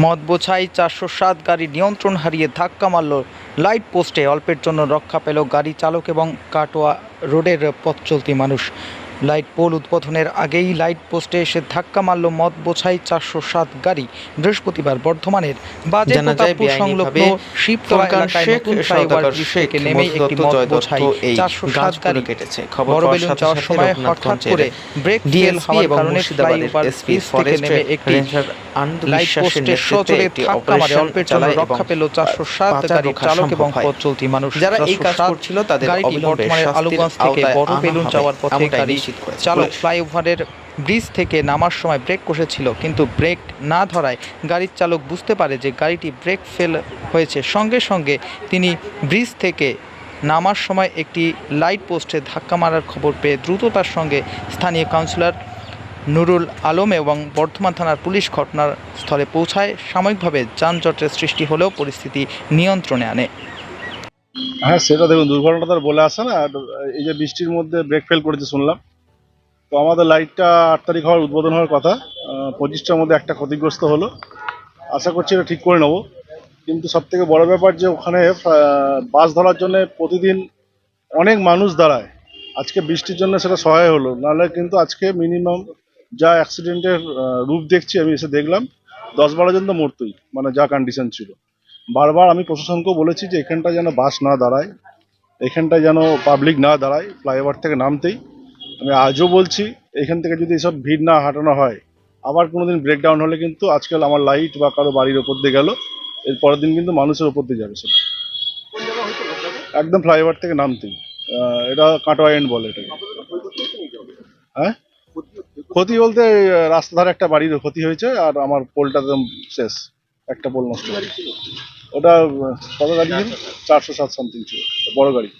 মদ বোঝাই চারশো সাত গাড়ি নিয়ন্ত্রণ হারিয়ে ধাক্কা মারল লাইট পোস্টে। অল্পের জন্য রক্ষা পেল গাড়ি চালক এবং কাটোয়া রোডের পথ চলতি মানুষ। লাইট পোল উদ্বোধনের আগেই লাইট পোস্টে এসে ধাক্কা মারল মদ বোঝাই চারশো সাত গাড়ি। বৃহস্পতিবার বর্ধমানের বাজে প্রতাপপুর সংলগ্ন শিবতলা এলাকায় নতুন ফ্লাইওভার সওদাগর ব্রিজ শেখ, থেকে নেমেই একটি মদ বোঝাই চারশো সাত গাড়ি। বড় বেলুন যাওয়ার সময় হঠাৎ করে ব্রেক ফেল হওয়ার কারণে ফ্লাইওভার ব্রিজ থেকে নেমে একটি লাইট পোস্টের সজোরে ধাক্কা মারে। অল্পের জন্য রক্ষা পেল চারশো সাত গাড়ির চালক এবং পথ চলতি মানুষ। যারা এই কাজ করছিল তাদের গাড়িটি আলুগঞ্জ থেকে বড় বেলুন যাওয়ার পথে গাড়ি নিশ্চিত করেছে। চালক ফ্লাইওভারের ব্রিজ থেকে নামার সময় ব্রেক কষেছিল কিন্তু ব্রেক না ধরায় গাড়ির চালক বুঝতে পারে যে গাড়িটি ব্রেক ফেল হয়েছে। সঙ্গে সঙ্গে তিনি ব্রিজ থেকে নামার সময় একটি লাইট পোস্টে ধাক্কা মারার খবর পেয়ে দ্রুততার সঙ্গে স্থানীয় কাউন্সিলর নুরুল আলম এবং বর্ধমান থানার পুলিশ ঘটনার স্থলে পৌঁছায়। সাময়িকভাবে যানজটের সৃষ্টি হলেও পরিস্থিতি নিয়ন্ত্রণে আনে। হ্যাঁ সেটা দেখুন দুর্ঘটনাটা তো বলে আসে না। আর এই যে বৃষ্টির মধ্যে ব্রেক ফেল করেছে শুনলাম। তো আমাদের লাইটটা আট তারিখ হওয়ার উদ্বোধন হওয়ার কথা পঁচিশটার মধ্যে একটা ক্ষতিগ্রস্ত হলো। আশা করছি এটা ঠিক করে নেব। কিন্তু সব থেকে বড় ব্যাপার যে ওখানে বাস ধরার জন্য প্রতিদিন অনেক মানুষ দাঁড়ায়। আজকে বৃষ্টির জন্য সেটা সহায় হলো। নাহলে কিন্তু আজকে মিনিমাম যা অ্যাক্সিডেন্টের রূপ দেখছি, আমি এসে দেখলাম, দশ বারো জন তো মরতই মানে যা কন্ডিশন ছিল। বারবার আমি প্রশাসনকেও বলেছি যে এখানটা যেন বাস না দাঁড়ায়, এখানটায় যেন পাবলিক না দাঁড়ায়, ফ্লাইওভার থেকে নামতেই। আমি আজও বলছি, এখান থেকে যদি এসব ভিড় না হাঁটানো হয়, আবার কোনোদিন ব্রেকডাউন হলে কিন্তু আজকাল আমার লাইট বা কারও বাড়ির ওপর দিয়ে গেল, এর পরের দিন কিন্তু মানুষের ওপর দিয়ে যাবে সেটা। একদম ফ্লাইওভার থেকে নামতেই এটা কাটোয়া এন্ড বলে এটাকে। হ্যাঁ? ক্ষতি বলতে রাস্তার ধারে একটা বাড়ির ক্ষতি হয়েছে, আর আমার পোলটা একদম শেষ। একটা পোল নষ্ট ওটা কত গাড়ি চারশো সাত সামথিং ছিল। বড় গাড়ি।